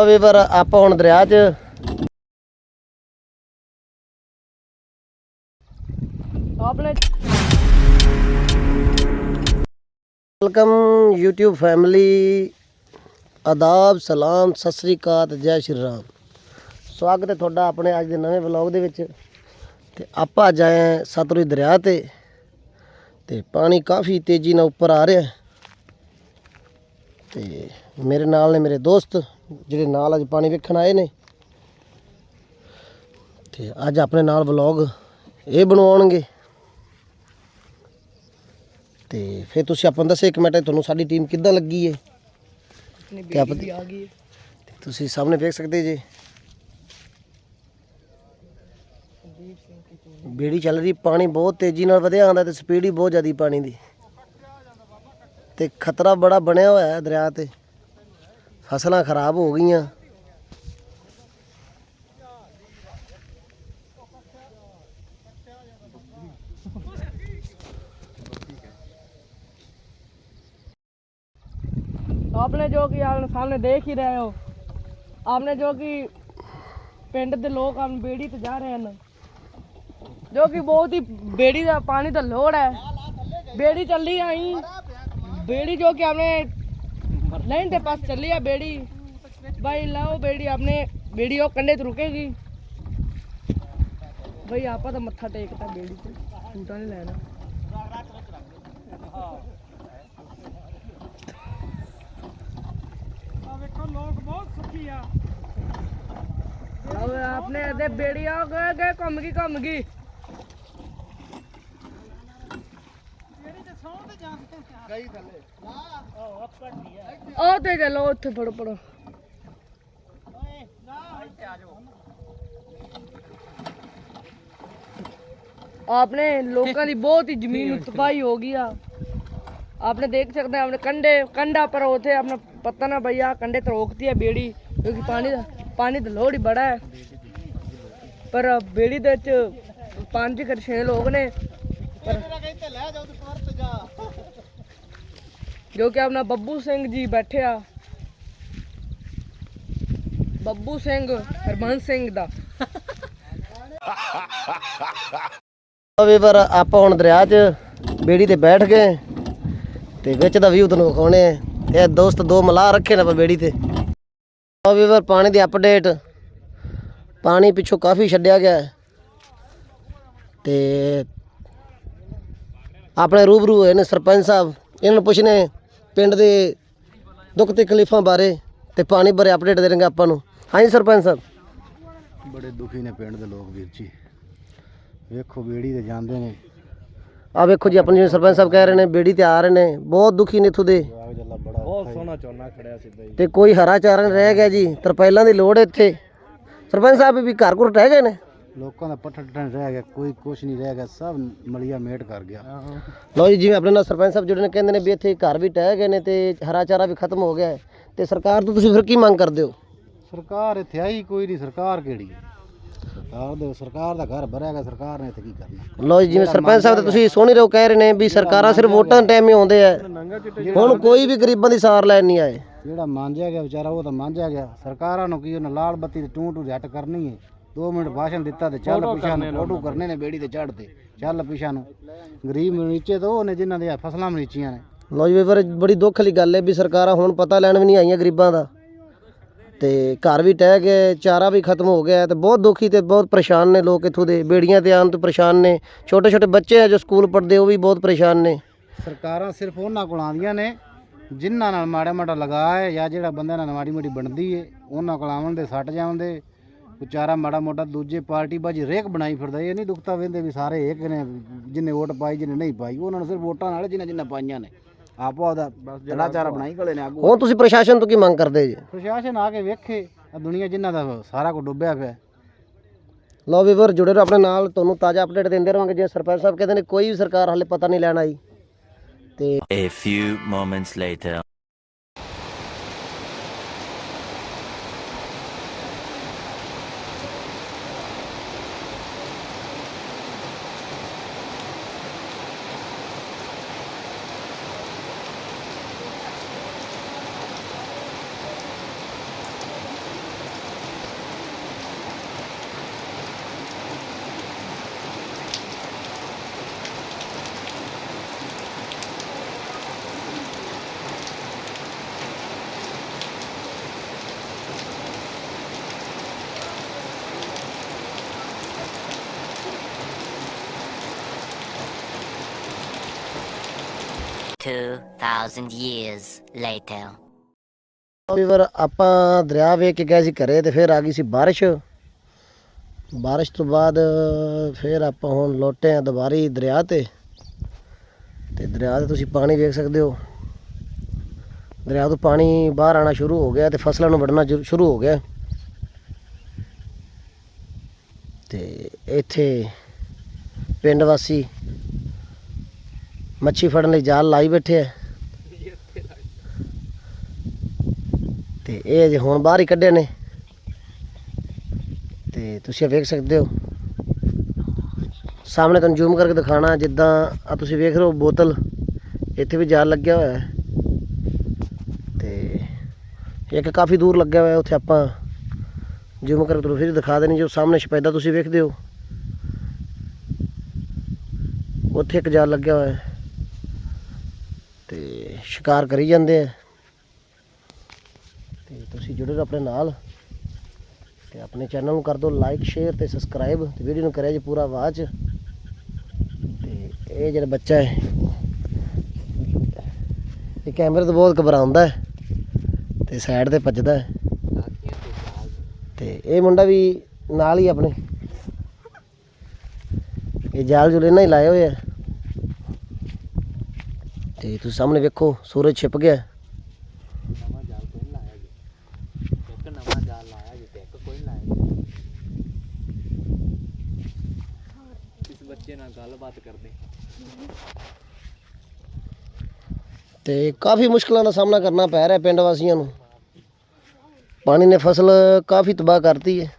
ਹੋਵੇ ਪਰ ਆਪਾਂ ਹੁਣ ਦਰਿਆ 'ਚ ਵੈਲਕਮ YouTube ਫੈਮਿਲੀ ਆਦਾਬ ਸਲਾਮ ਸਤਿ ਸ੍ਰੀ ਅਕਾਲ ਜੈ ਸ਼੍ਰੀ ਰਾਮ। ਸਵਾਗਤ ਹੈ ਤੁਹਾਡਾ ਆਪਣੇ ਅੱਜ ਦੇ ਨਵੇਂ ਵਲੌਗ ਦੇ ਵਿੱਚ। ਤੇ ਆਪਾਂ ਅੱਜ ਆਏ ਸਤਲੁਜ ਦਰਿਆ ਤੇ। ਤੇ ਪਾਣੀ ਕਾਫੀ ਤੇਜ਼ੀ ਨਾਲ ਉੱਪਰ ਆ ਰਿਹਾ ਹੈ। ਤੇ ਮੇਰੇ ਨਾਲ ਨੇ ਮੇਰੇ ਦੋਸਤ ਜਿਹੜੇ ਨਾਲ ਅੱਜ ਪਾਣੀ ਵੇਖਣ ਆਏ ਨੇ। ਤੇ ਅੱਜ ਆਪਣੇ ਨਾਲ ਵਲੌਗ ਇਹ ਬਣਵਾਉਣਗੇ। ਤੇ ਫਿਰ ਤੁਸੀਂ ਆਪਾਂ ਦੱਸੇ ਇੱਕ ਮਿੰਟ ਤੁਹਾਨੂੰ ਸਾਡੀ ਟੀਮ ਕਿੱਦਾਂ ਲੱਗੀ ਏ? ਤੇ ਆਪ ਆ ਗਈ ਤੁਸੀਂ ਸਾਹਮਣੇ ਵੇਖ ਸਕਦੇ ਜੇ। ਬੇੜੀ ਚੱਲ ਰਹੀ ਪਾਣੀ ਬਹੁਤ ਤੇਜ਼ੀ ਨਾਲ ਵਧਿਆ ਆਂਦਾ ਤੇ ਸਪੀਡ ਹੀ ਬਹੁਤ ਜ਼ਿਆਦੀ ਪਾਣੀ ਦੀ। ਤੇ ਖਤਰਾ ਬੜਾ ਬਣਿਆ ਹੋਇਆ ਹੈ ਦਰਿਆ ਤੇ ਫਸਲਾਂ ਖਰਾਬ ਹੋ ਗਈਆਂ तो आपने जो कि आप सामने देख ही रहे हो आपने जो कि ਪਿੰਡ ਦੇ ਲੋਕ ਹਨ ਬੇੜੀ ਤੇ ਜਾ ਰਹੇ ਹਨ ਜੋ ਕਿ ਬਹੁਤ ਹੀ ਬੇੜੀ ਦਾ ਪਾਣੀ ਦਾ ਲੋੜ ਹੈ ਬੇੜੀ ਚੱਲੀ ਆਈ ਬੇੜੀ ਜੋ कि आपने लाइन के पास चली है बेड़ी भाई लाओ बेड़ी आपने बेड़ी वो कंडे ਤੇ ਰੁਕੇਗੀ ਭਾਈ ਆਪਾਂ ਤਾਂ ਮੱਥਾ ਟੇਕਤਾ ਬੇੜੀ ਤੇ ਝੂਟਾ ਨਹੀਂ ਲੈਣਾ अब आपने अदे बेड़िया गए गए घूम गई घूम गई ਉਹ ਤੇ ਚਲੋ ਉੱਥੇ ਫੜੋ ਫੜੋ आपने लोगों की बहुत ही जमीन तबाही हो गई आ आपने देख सकते हैं आपने कंडे कंडा पर होते अपना पता ना भैया कंडे तो रोकती है बेड़ी क्योंकि पानी दा पानी तो लोड ही बड़ा है पर बेड़ी ਦੇ ਵਿੱਚ ਪੰਜ ਕਰ ਛੇ ਲੋਕ ਨੇ ਪਰ ਜੋ ਕਿ ਆਪਣਾ ਬੱਬੂ ਸਿੰਘ ਜੀ ਬੈਠੇ ਆ। ਬੱਬੂ ਸਿੰਘ ਹਰਮਨ ਸਿੰਘ ਦਾ। ਵੀਰ ਆਪਾਂ ਹੁਣ ਦਰਿਆ 'ਚ ਬੇੜੀ ਤੇ ਬੈਠ ਗਏ ਤੇ ਵਿੱਚ ਦਾ ਵਿਊ ਤੁਹਾਨੂੰ ਵਿਖਾਉਣੇ ਆ। ਇਹ ਦੋਸਤ ਦੋ ਮਲਾਹ ਰੱਖੇ ਨੇ ਆਪਾਂ ਬੇੜੀ ਤੇ। ਲਓ ਵੀਰ ਪਾਣੀ ਦੀ ਅਪਡੇਟ ਪਾਣੀ ਪਿੱਛੋਂ ਕਾਫੀ ਛੱਡਿਆ ਗਿਆ। ਹੈ ਤੇ ਆਪਣੇ ਰੂਬਰੂ ਹੋਏ ਨੇ ਸਰਪੰਚ ਸਾਹਿਬ, ਇਹਨਾਂ ਨੂੰ ਪੁੱਛਨੇ ਪਿੰਡ ਦੇ ਦੁੱਖ ਤਕਲੀਫਾਂ ਬਾਰੇ ਤੇ ਪਾਣੀ ਬਾਰੇ ਅਪਡੇਟ ਦੇਣਗੇ ਆਪਾਂ ਨੂੰ। ਹਾਂਜੀ ਸਰਪੰਚ ਸਾਹਿਬ। ਬੜੇ ਦੁਖੀ ਨੇ ਪਿੰਡ ਦੇ ਲੋਕ ਵੀਰ ਜੀ। ਵੇਖੋ ਬੇੜੀ ਤੇ ਜਾਂਦੇ ਨੇ। ਆ ਵੇਖੋ ਜੀ ਆਪਣੇ ਜਿਵੇਂ ਸਰਪੰਚ ਸਾਹਿਬ ਕਹਿ ਰਹੇ ਨੇ ਬੇੜੀ ਤੇ ਆ ਰਹੇ ਨੇ। ਬਹੁਤ ਦੁਖੀ ਨੇ ਇੱਥੋਂ ਦੇ। ਬਹੁਤ ਸੋਹਣਾ ਚੋਨਾ ਖੜਿਆ ਸਿੱਧਾ ਹੀ ਤੇ ਕੋਈ ਹਰਾ ਚਾਰਾ ਨਹੀਂ ਰਹਿ ਗਿਆ ਜੀ ਤਰਪਾਈਲਾਂ ਦੀ ਲੋੜ ਹੈ ਇੱਥੇ। ਸਰਪੰਚ ਸਾਹਿਬ ਵੀ ਘਰ ਘੁਰ ਟਹਿ ਗਏ ਨੇ? ਲੋਕਾਂ ਦਾ ਪੱਠਾ ਟੱਟਣ ਰਹਿ ਗਿਆ ਕੋਈ ਕੁਛ ਨਹੀਂ ਰਹਿ ਗਿਆ ਸਭ ਮਲੀਆ ਮੇਟ ਕਰ ਗਿਆ। ਲਓ ਜੀ ਜਿਵੇਂ ਆਪਣੇ ਨਾਲ ਸਰਪੰਚ ਸਾਹਿਬ ਜੁੜੇ ਨੇ ਕਹਿੰਦੇ ਨੇ ਵੀ ਇੱਥੇ ਘਰ ਵੀ ਟਹਿ ਗਏ ਨੇ ਤੇ ਹਰਾ ਚਾਰਾ ਵੀ ਖਤਮ ਹੋ ਗਿਆ ਹੈ। ਤੇ ਸਰਕਾਰ ਤੋਂ ਤੁਸੀਂ ਫਿਰ ਕੀ ਮੰਗ ਕਰਦੇ ਹੋ? ਸਰਕਾਰ ਇੱਥੇ ਆਈ ਕੋਈ ਨਹੀਂ ਸਰਕਾਰ ਕਿਹੜੀ ਹੈ? ਸਰਕਾਰ ਦੇ ਸਰਕਾਰ ਦਾ ਘਰ ਭਰਿਆ ਗਿਆ ਸਰਕਾਰ ਨੇ ਇੱਥੇ ਕੀ ਕਰਨਾ? ਲਓ ਜੀ ਜਿਵੇਂ ਸਰਪੰਚ ਸਾਹਿਬ ਤੇ ਤੁਸੀਂ ਸੋਹਣੀ ਰੋ ਕਹਿ ਰਹੇ ਨੇ ਵੀ ਸਰਕਾਰਾਂ ਸਿਰਫ ਵੋਟਾਂ ਦੇ ਟਾਈਮ ਹੀ ਆਉਂਦੇ ਆ। ਹੁਣ ਕੋਈ ਵੀ ਗਰੀਬਾਂ ਦੀ ਸਾਰ ਲੈਣ ਨਹੀਂ ਆਏ। ਜਿਹੜਾ ਮਾਂਜਿਆ ਗਿਆ ਵਿਚਾਰਾ ਉਹ ਤਾਂ ਮਾਂਜਿਆ ਗਿਆ। ਸਰਕਾਰਾਂ ਨੂੰ ਕੀ ਉਹਨਾਂ ਲਾਲ ਬੱਤੀ ਤੇ ਟੂ ਟੂ ਜੱਟ ਕਰਨੀ ਹੈ। 2 ਮਿੰਟ ਭਾਸ਼ਣ ਦਿੱਤਾ ਤੇ ਚੱਲ ਪਿਛਾ ਨੂੰ ਫੋਟੋ ਕਰਨੇ ਨੇ ਬੇੜੀ ਤੇ ਚੜ੍ਹਦੇ। ਚੱਲ ਪਿਛਾ ਨੂੰ। ਗਰੀਬ ਨੀਚੇ ਤਾਂ ਉਹ ਨੇ ਜਿਨ੍ਹਾਂ ਦੀਆਂ ਫਸਲਾਂ ਮਰੀਚੀਆਂ ਨੇ। ਲਓ ਜੀ ਵੀਰ ਬੜੀ ਦੁੱਖ ਵਾਲੀ ਗੱਲ ਹੈ ਵੀ ਸਰਕਾਰਾਂ ਹੁਣ ਪਤਾ ਲੈਣ ਵੀ ਨਹੀਂ ਆਈਆਂ ਗਰੀਬਾਂ ਦਾ। ਤੇ ਘਰ ਵੀ ਟਹਿ ਗਏ ਚਾਰਾ ਵੀ ਖਤਮ ਹੋ ਗਿਆ ਤੇ ਬਹੁਤ ਦੁਖੀ ਤੇ ਬਹੁਤ ਪਰੇਸ਼ਾਨ ਨੇ ਲੋਕ ਇੱਥੋਂ ਦੇ। ਬੇੜੀਆਂ ਤੇ ਆਉਣ ਤੋਂ ਪਰੇਸ਼ਾਨ ਨੇ। ਛੋਟੇ ਛੋਟੇ ਬੱਚੇ ਆ ਜੋ ਸਕੂਲ ਪੜ੍ਹਦੇ ਉਹ ਵੀ ਬਹੁਤ ਪਰੇਸ਼ਾਨ ਨੇ। ਸਰਕਾਰਾਂ ਸਿਰਫ ਉਹਨਾਂ ਕੋਲ ਆਉਂਦੀਆਂ ਨੇ ਜਿਨ੍ਹਾਂ ਨਾਲ ਮਾੜਾ ਮਾੜਾ ਲਗਾ ਹੈ ਜਾਂ ਜਿਹੜਾ ਬੰਦਿਆਂ ਨਾਲ ਮਾੜੀ ਮੋਟੀ ਬਣਦੀ ਏ ਉਹਨਾਂ ਕੋਲ ਆਉਣ ਦੇ ਸੱਟ ਜਾਂਦੇ ਵਿਚਾਰਾ ਮਾੜਾ ਮੋਟਾ ਦੂਜੇ ਪਾਰਟੀ ਬਾਜੀ ਰੇਕ ਬਣਾਈ ਫਿਰਦਾ ਇਹ ਨਹੀਂ ਦੁਖਤਾ ਵੇਂਦੇ ਵੀ ਸਾਰੇ ਇੱਕ ਨੇ ਜਿੰਨੇ ਵੋਟ ਪਾਈ ਜਿਹਨੇ ਨਹੀਂ ਪਾਈ ਉਹਨਾਂ ਨੂੰ ਸਿਰਫ ਵੋਟਾਂ ਨਾਲ ਜਿੰਨਾ ਜਿੰਨਾ ਪਾਈਆਂ ਨੇ। ਆਪੋ ਆਪਦਾ ਦਲਾਚਾਰਾ ਬਣਾਈ ਗਲੇ ਨੇ ਆਗੂ। ਹੁਣ ਤੁਸੀਂ ਪ੍ਰਸ਼ਾਸਨ ਤੋਂ ਕੀ ਮੰਗ ਕਰਦੇ ਜੀ? ਪ੍ਰਸ਼ਾਸਨ ਆ ਕੇ ਵੇਖੇ ਆ ਦੁਨੀਆ ਜਿਨ੍ਹਾਂ ਦਾ ਸਾਰਾ ਕੁਝ ਡੁੱਬਿਆ ਪਿਆ। ਲਓ ਵੀਰ ਜੁੜੇ ਰਹੋ ਆਪਣੇ ਨਾਲ ਤੁਹਾਨੂੰ ਤਾਜ਼ਾ ਅਪਡੇਟ ਦਿੰਦੇ ਰਹਾਂਗੇ ਜੇ ਸਰਪੰਚ ਸਾਹਿਬ ਕਹਿੰਦੇ ਨੇ ਕੋਈ ਵੀ ਸਰਕਾਰ ਹਾਲੇ ਪਤਾ ਨਹੀਂ ਲੈਣ ਆਈ। ਤੇ A few moments later. 2,000 years later. ਵੀਰ ਆਪਾਂ ਦਰਿਆ ਵੇਖ ਕੇ ਗਏ ਸੀ ਘਰੇ ਤੇ ਫਿਰ ਆ ਗਈ ਸੀ ਬਾਰਿਸ਼। ਬਾਰਿਸ਼ ਤੋਂ ਬਾਅਦ ਫਿਰ ਆਪਾਂ ਹੁਣ ਲੋਟੇ ਆ ਦੁਬਾਰੀ ਦਰਿਆ ਤੇ। ਤੇ ਦਰਿਆ ਤੇ ਤੁਸੀਂ ਪਾਣੀ ਵੇਖ ਸਕਦੇ ਹੋ। ਦਰਿਆ ਤੋਂ ਪਾਣੀ ਬਾਹਰ ਆਣਾ ਸ਼ੁਰੂ ਹੋ ਗਿਆ ਤੇ ਫਸਲਾਂ ਨੂੰ ਵੜਨਾ ਸ਼ੁਰੂ ਹੋ ਗਿਆ। ਤੇ ਇੱਥੇ ਪਿੰਡ ਵਾਸੀ ਮੱਛੀ ਫੜਨ ਲਈ ਜਾਲ ਲਾਈ ਬੈਠੇ ਆ। ਤੇ ਇਹ ਅਜੇ ਹੁਣ ਬਾਹਰ ਹੀ ਕੱਢੇ ਨੇ। ਤੇ ਤੁਸੀਂ ਵੇਖ ਸਕਦੇ ਹੋ। ਸਾਹਮਣੇ ਤੁਹਾਨੂੰ ਜ਼ੂਮ ਕਰਕੇ ਦਿਖਾਣਾ ਜਿੱਦਾਂ ਆ ਤੁਸੀਂ ਵੇਖ ਰਹੇ ਹੋ ਬੋਤਲ, ਇੱਥੇ ਵੀ ਜਾਲ ਲੱਗਿਆ ਹੋਇਆ ਹੈ। ਤੇ ਇੱਕ ਕਾਫੀ ਦੂਰ ਲੱਗਿਆ ਹੋਇਆ ਉੱਥੇ ਆਪਾਂ ਜ਼ੂਮ ਕਰਕੇ ਤੁਹਾਨੂੰ ਫਿਰ ਦਿਖਾ ਦੇਣੀ, ਜੋ ਸਾਹਮਣੇ ਸ਼ਪੈਦਾ ਤੁਸੀਂ ਵੇਖਦੇ ਹੋ। ਉੱਥੇ ਇੱਕ ਜਾਲ ਲੱਗਿਆ ਹੋਇਆ ਹੈ। ਤੇ ਸ਼ਿਕਾਰ ਕਰੀ ਜਾਂਦੇ ਆ। ਤੇ ਤੁਸੀਂ ਜੁੜੇ ਰਹੋ ਆਪਣੇ ਨਾਲ। ਤੇ ਆਪਣੇ ਚੈਨਲ ਨੂੰ ਕਰ ਦਿਓ ਲਾਈਕ ਸ਼ੇਅਰ ਤੇ ਸਬਸਕ੍ਰਾਈਬ ਤੇ ਵੀਡੀਓ ਨੂੰ ਕਰਿਆ ਜੀ ਪੂਰਾ ਆਵਾਜ਼ ਤੇ ਇਹ ਜਿਹੜਾ ਬੱਚਾ ਹੈ, ਇਹ ਕੈਮਰੇ ਤੋਂ ਬਹੁਤ ਘਬਰਾਉਂਦਾ ਹੈ। ਤੇ ਸਾਈਡ ਤੇ ਭੱਜਦਾ ਹੈ। ਤੇ ਇਹ ਮੁੰਡਾ ਵੀ ਨਾਲ ਹੀ ਆਪਣੇ। ਇਹ ਜਾਲ ਜੁਲੇ ਨਾਲ ਹੀ ਲਾਏ ਹੋਏ ਆ। ਤੇ ਤੁਸੀਂ ਸਾਹਮਣੇ ਵੇਖੋ ਸੂਰਜ ਛਿਪ ਗਿਆ। ਹੈ। ਨਵਾਂ ਜਾਲ ਕੋਈ ਨਹੀਂ ਲਾਇਆ ਜੀ। ਇੱਕ ਨਵਾਂ ਜਾਲ ਲਾਇਆ ਜੀ ਤੇ ਇੱਕ ਕੋਈ ਨਹੀਂ ਲਾਇਆ ਇਸ ਬੱਚੇ ਨਾਲ ਗੱਲਬਾਤ ਕਰਦੇ। ਤੇ ਕਾਫੀ ਮੁਸ਼ਕਲਾਂ ਦਾ ਸਾਹਮਣਾ ਕਰਨਾ ਪੈ ਰਿਹਾ ਪਿੰਡ ਵਾਸੀਆਂ ਨੂੰ। ਪਾਣੀ ਨੇ ਫਸਲ ਕਾਫੀ ਤਬਾਹ ਕਰਤੀ ਹੈ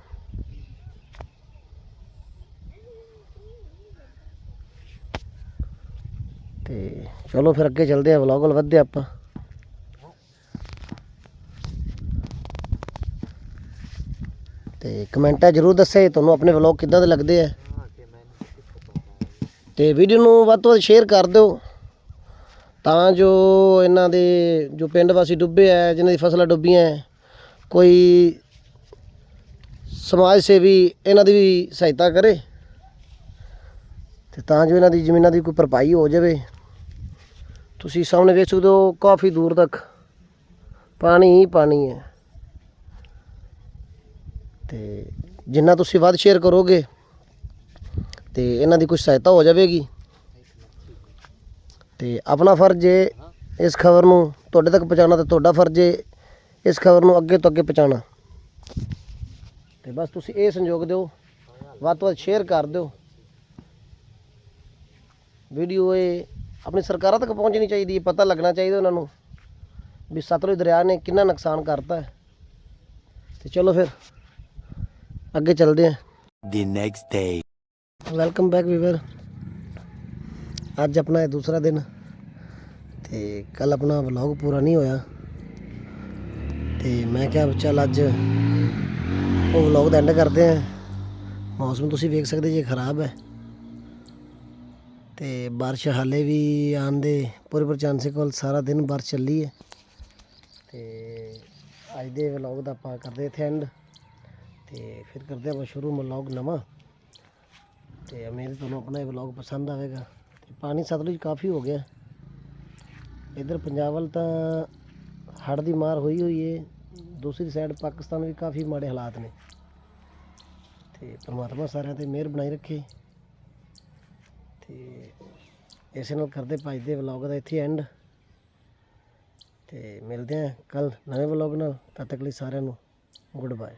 ਤੇ ਚਲੋ ਫਿਰ ਅੱਗੇ ਚੱਲਦੇ ਆ ਵਲੌਗ ਵੱਲ ਵੱਧਦੇ ਆਪਾਂ। ਤੇ ਕਮੈਂਟਾਂ ਜ਼ਰੂਰ ਦੱਸੇ ਤੁਹਾਨੂੰ ਆਪਣੇ ਵਲੌਗ ਕਿੱਦਾਂ ਦੇ ਲੱਗਦੇ ਆ। ਤੇ ਵੀਡੀਓ ਨੂੰ ਵੱਧ ਤੋਂ ਵੱਧ ਸ਼ੇਅਰ ਕਰ ਦਿਓ। ਤਾਂ ਜੋ ਇਹਨਾਂ ਦੇ ਜੋ ਪਿੰਡ ਵਾਸੀ ਡੁੱਬੇ ਆ, ਜਿਨ੍ਹਾਂ ਦੀ ਫਸਲਾਂ ਡੁੱਬੀਆਂ ਕੋਈ ਸਮਾਜ ਸੇਵੀ ਇਹਨਾਂ ਦੀ ਵੀ ਸਹਾਇਤਾ ਕਰੇ। ਤੇ ਤਾਂ ਜੋ ਇਹਨਾਂ ਦੀ ਜ਼ਮੀਨਾਂ ਦੀ ਕੋਈ ਭਰਪਾਈ ਹੋ ਜਾਵੇ। ਤੁਸੀਂ ਸਾਹਮਣੇ ਵੇਖ ਸਕਦੇ ਹੋ, ਕਾਫੀ ਦੂਰ ਤੱਕ ਪਾਣੀ ਹੀ ਪਾਣੀ ਹੈ। ਤੇ ਜਿੰਨਾ ਤੁਸੀਂ ਵੱਧ ਸ਼ੇਅਰ ਕਰੋਗੇ ਤੇ ਇਹਨਾਂ ਦੀ ਕੁਝ ਸਹਾਇਤਾ ਹੋ ਜਾਵੇਗੀ। ਤੇ ਆਪਣਾ ਫਰਜ਼ ਹੈ ਇਸ ਖਬਰ ਨੂੰ ਤੁਹਾਡੇ ਤੱਕ ਪਹੁੰਚਾਉਣਾ ਤੇ ਤੁਹਾਡਾ ਫਰਜ਼ ਹੈ ਇਸ ਖਬਰ ਨੂੰ ਅੱਗੇ ਤੋਂ ਅੱਗੇ ਪਹੁੰਚਾਉਣਾ। ਤੇ ਬਸ ਤੁਸੀਂ ਇਹ ਸੰਯੋਗ ਦਿਓ, ਵੱਧ ਤੋਂ ਵੱਧ ਸ਼ੇਅਰ ਕਰ ਦਿਓ। ਵੀਡੀਓ ਇਹ ਆਪਣੀ ਸਰਕਾਰਾਂ ਤੱਕ ਪਹੁੰਚਣੀ ਚਾਹੀਦੀ ਹੈ ਪਤਾ ਲੱਗਣਾ ਚਾਹੀਦਾ ਉਹਨਾਂ ਨੂੰ ਵੀ ਸਤਲੁਜ ਦਰਿਆ ਨੇ ਕਿੰਨਾ ਨੁਕਸਾਨ ਕਰਤਾ ਹੈ। ਤੇ ਚਲੋ ਫਿਰ ਅੱਗੇ ਚੱਲਦੇ ਹਾਂ। The next day. Welcome back viewer ਅੱਜ ਆਪਣਾ ਇਹ ਦੂਸਰਾ ਦਿਨ ਤੇ ਕੱਲ ਆਪਣਾ ਵਲੌਗ ਪੂਰਾ ਨਹੀਂ ਹੋਇਆ। ਤੇ ਮੈਂ ਕਿਹਾ ਚੱਲ ਅੱਜ ਉਹ ਵਲੌਗ ਦਾ ਐਂਡ ਕਰਦੇ ਆ ਮੌਸਮ ਤੁਸੀਂ ਵੇਖ ਸਕਦੇ ਜੇ ਖਰਾਬ ਹੈ। ਤੇ ਬਾਰਿਸ਼ ਹਾਲੇ ਵੀ ਆਉਣ ਦੇ ਪੂਰੇ ਪੂਰੇ ਚਾਂਸੇ ਕੋਲ ਸਾਰਾ ਦਿਨ ਬਾਰਿਸ਼ ਚੱਲੀ ਹੈ। ਤੇ ਅੱਜ ਦੇ ਵਲੌਗ ਦਾ ਆਪਾਂ ਕਰਦੇ ਇੱਥੇ ਐਂਡ ਤੇ ਫਿਰ ਕਰਦੇ ਆਪਾਂ ਸ਼ੁਰੂ ਵਲੌਗ ਨਵਾਂ। ਤੇ ਉਮੀਦ ਤੁਹਾਨੂੰ ਆਪਣਾ ਇਹ ਵਲੌਗ ਪਸੰਦ ਆਵੇਗਾ। ਤੇ ਪਾਣੀ ਸਤਲੁਜ ਕਾਫੀ ਹੋ ਗਿਆ। ਇਧਰ ਪੰਜਾਬ ਵੱਲ ਤਾਂ ਹੜ੍ਹ ਦੀ ਮਾਰ ਹੋਈ ਹੋਈ ਏ ਦੂਸਰੀ ਸਾਈਡ ਪਾਕਿਸਤਾਨ ਵੀ ਕਾਫੀ ਮਾੜੇ ਹਾਲਾਤ ਨੇ। ਤੇ ਪਰਮਾਤਮਾ ਸਾਰਿਆਂ ਤੇ ਮਿਹਰ ਬਣਾਈ ਰੱਖੇ। ਤੇ ਇਸੇ ਨਾਲ ਕਰਦੇ ਭੱਜਦੇ ਵਲੌਗ ਦਾ ਇੱਥੇ ਐਂਡ ਤੇ ਮਿਲਦੇ ਹਾਂ ਕੱਲ ਨਵੇਂ ਵਲੌਗ ਨਾਲ। ਤਦ ਤੱਕ ਲਈ ਸਾਰਿਆਂ ਨੂੰ ਗੁੱਡ ਬਾਏ